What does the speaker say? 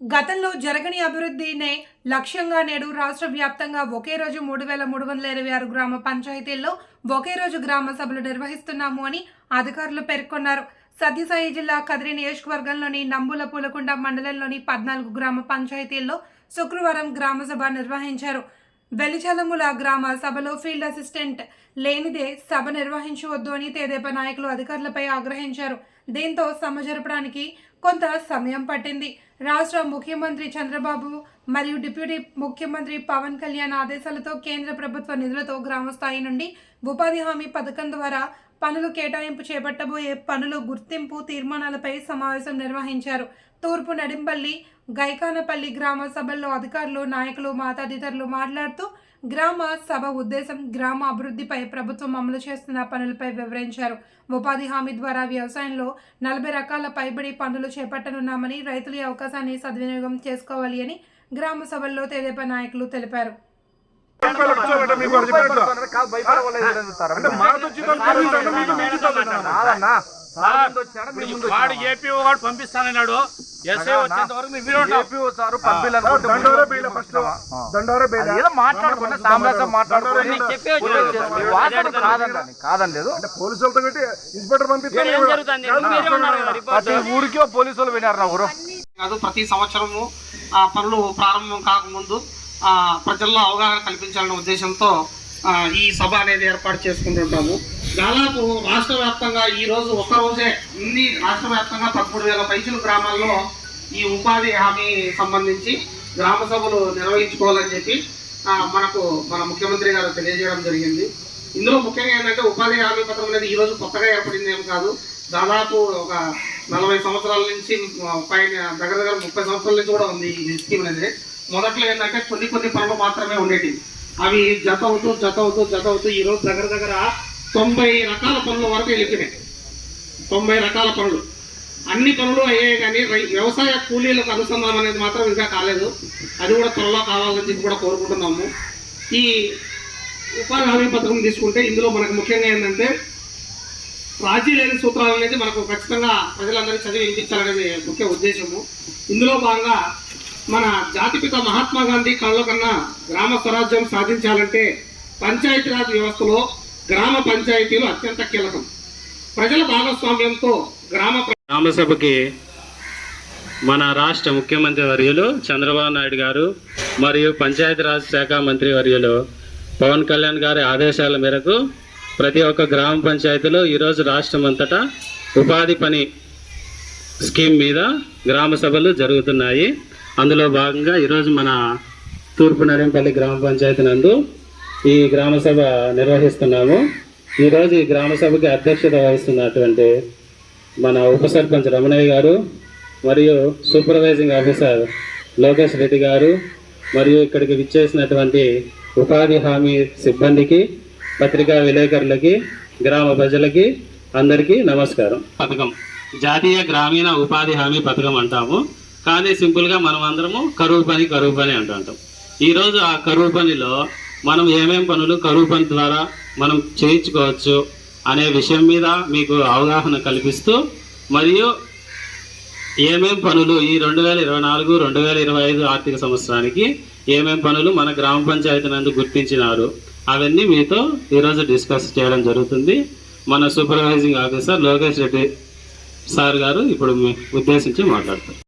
గతంలో జరగని అభివృద్ధినే లక్ష్యంగా నేడు రాష్ట్ర వ్యాప్తంగా ఒకే రోజు మూడు వేల మూడు వందల ఇరవై ఆరు గ్రామ పంచాయతీల్లో ఒకే రోజు గ్రామ సభలు నిర్వహిస్తున్నాము అని అధికారులు పేర్కొన్నారు. సత్యసాయి జిల్లా కదిరి నియోజకవర్గంలోని నంబుల పూలకుండ మండలంలోని పద్నాలుగు గ్రామ పంచాయతీల్లో శుక్రవారం గ్రామసభ నిర్వహించారు. వెలిచలముల గ్రామ సభలో ఫీల్డ్ అసిస్టెంట్ లేనిదే సభ నిర్వహించవద్దు అని తెదేపా నాయకులు అధికారులపై ఆగ్రహించారు. దీంతో సమ జరపడానికి కొంత సమయం పట్టింది. రాష్ట్ర ముఖ్యమంత్రి చంద్రబాబు మరియు డిప్యూటీ ముఖ్యమంత్రి పవన్ కళ్యాణ్ ఆదేశాలతో కేంద్ర ప్రభుత్వ నిధులతో గ్రామ స్థాయి నుండి ఉపాధి హామీ పథకం ద్వారా పనులు కేటాయింపు చేపట్టబోయే పనులు గుర్తింపు తీర్మానాలపై సమావేశం నిర్వహించారు. తూర్పు నడింపల్లి గైకానపల్లి గ్రామ సభల్లో అధికారులు నాయకులు మాతాదితరులు మాట్లాడుతూ గ్రామ సభ ఉద్దేశం గ్రామ అభివృద్ధిపై ప్రభుత్వం అమలు చేస్తున్న పనులపై వివరించారు. ఉపాధి హామీ ద్వారా వ్యవసాయంలో నలభై రకాల పైబడి పనులు చేపట్టనున్నామని రైతులు ఈ అవకాశాన్ని సద్వినియోగం చేసుకోవాలి అని గ్రామ సభల్లో తెదేపా నాయకులు తెలిపారు. వాడు ఏపీ వాడు పంపిస్తానన్నాడు. ఎస్ఐ వచ్చేంత వరకు మాట్లాడుకున్నా పెట్టి ఇన్స్పెక్టర్. ప్రతి ఊరికి పోలీసులు వినారు నా ఊరు కాదు ప్రతి సంవత్సరము ఆ పనులు ప్రారంభం కాకముందు ప్రజల్లో అవగాహన కల్పించాలనే ఉద్దేశంతో ఈ సభ అనేది ఏర్పాటు చేసుకుంటుంటాము దాదాపు రాష్ట్ర వ్యాప్తంగా ఈరోజు ఒక్కరోజే అన్ని రాష్ట్ర వ్యాప్తంగా పదమూడు వేల పైసలు గ్రామాల్లో ఈ ఉపాధి హామీ సంబంధించి గ్రామ సభలు నిర్వహించుకోవాలని చెప్పి మనకు మన ముఖ్యమంత్రి గారు తెలియజేయడం జరిగింది. ఇందులో ముఖ్యంగా ఏంటంటే ఉపాధి హామీ పథకం అనేది ఈరోజు కొత్తగా ఏర్పడింది ఏం కాదు. దాదాపు ఒక నలభై సంవత్సరాల నుంచి పైన దగ్గర దగ్గర ముప్పై సంవత్సరాల నుంచి కూడా ఉంది ఈ స్కీమ్ అనేది. మొదట్లో ఏంటంటే కొన్ని కొన్ని పనులు మాత్రమే ఉండేటివి. అవి జత అవుతూ జత అవుతూ జత అవుతూ ఈ రోజు దగ్గర దగ్గర తొంభై రకాల పనుల వరకు వెళ్ళిపోయినాయి. తొంభై రకాల పనులు. అన్ని పనులు అయ్యాయి కానీ రై- వ్యవసాయ కూలీలకు అనుసంధానం అనేది మాత్రం ఇంకా కాలేదు. అది కూడా త్వరలో కావాలని చెప్పి కూడా కోరుకుంటున్నాము. ఈ ఉపాధి హామీ పథకం తీసుకుంటే ఇందులో మనకు ముఖ్యంగా ఏంటంటే రాజీ లేని సూత్రాలు అనేది మనకు ఖచ్చితంగా ప్రజలందరికీ చదివి వినిపించాలనేది ముఖ్య ఉద్దేశము. ఇందులో భాగంగా మన జాతిపిత మహాత్మా గాంధీ కళ్ళ కన్నా గ్రామ స్వరాజ్యం సాధించాలంటే పంచాయతీరాజ్ వ్యవస్థలో గ్రామ పంచాయతీలు అత్యంత కీలకం. ప్రజల భాగస్వామ్యంతో గ్రామ గ్రామసభకి మన రాష్ట్ర ముఖ్యమంత్రి వర్యులు చంద్రబాబు నాయుడు గారు మరియు పంచాయతీరాజ్ శాఖ మంత్రి వర్యులు పవన్ కళ్యాణ్ గారి ఆదేశాల మేరకు ప్రతి ఒక్క గ్రామ పంచాయతీలో ఈరోజు రాష్ట్రం అంతటా ఉపాధి పని స్కీమ్ మీద గ్రామ సభలు జరుగుతున్నాయి. అందులో భాగంగా ఈరోజు మన తూర్పు నరేంపల్లి గ్రామ పంచాయతీ నందు ఈ గ్రామ సభ నిర్వహిస్తున్నాము. ఈరోజు ఈ గ్రామ సభకి అధ్యక్షత వహిస్తున్నటువంటి మన ఉప సర్పంచ్ రమణయ్య గారు మరియు సూపర్వైజింగ్ ఆఫీసర్ లోకేష్ రెడ్డి గారు మరియు ఇక్కడికి విచ్చేసినటువంటి ఉపాధి హామీ సిబ్బందికి పత్రికా విలేకరులకి గ్రామ ప్రజలకి అందరికీ నమస్కారం. పథకం. జాతీయ గ్రామీణ ఉపాధి హామీ పథకం అంటాము. కానీ సింపుల్గా మనం అందరము కరువు పని కరువు పని అంటుంటాం ఈరోజు ఆ కరువు పనిలో మనం ఏమేం పనులు కరువు పని ద్వారా మనం చేయించుకోవచ్చు అనే విషయం మీద మీకు అవగాహన కల్పిస్తూ మరియు ఏమేం పనులు ఈ రెండు వేల ఇరవై నాలుగు రెండు వేల ఇరవై ఐదు ఆర్థిక సంవత్సరానికి ఏమేం పనులు మన గ్రామ పంచాయతీ నందు గుర్తించినారు అవన్నీ మీతో ఈరోజు డిస్కస్ చేయడం జరుగుతుంది. మన supervising officer Lokesh Reddy sir గారు ఇప్పుడు ఉద్దేశించి మాట్లాడతారు.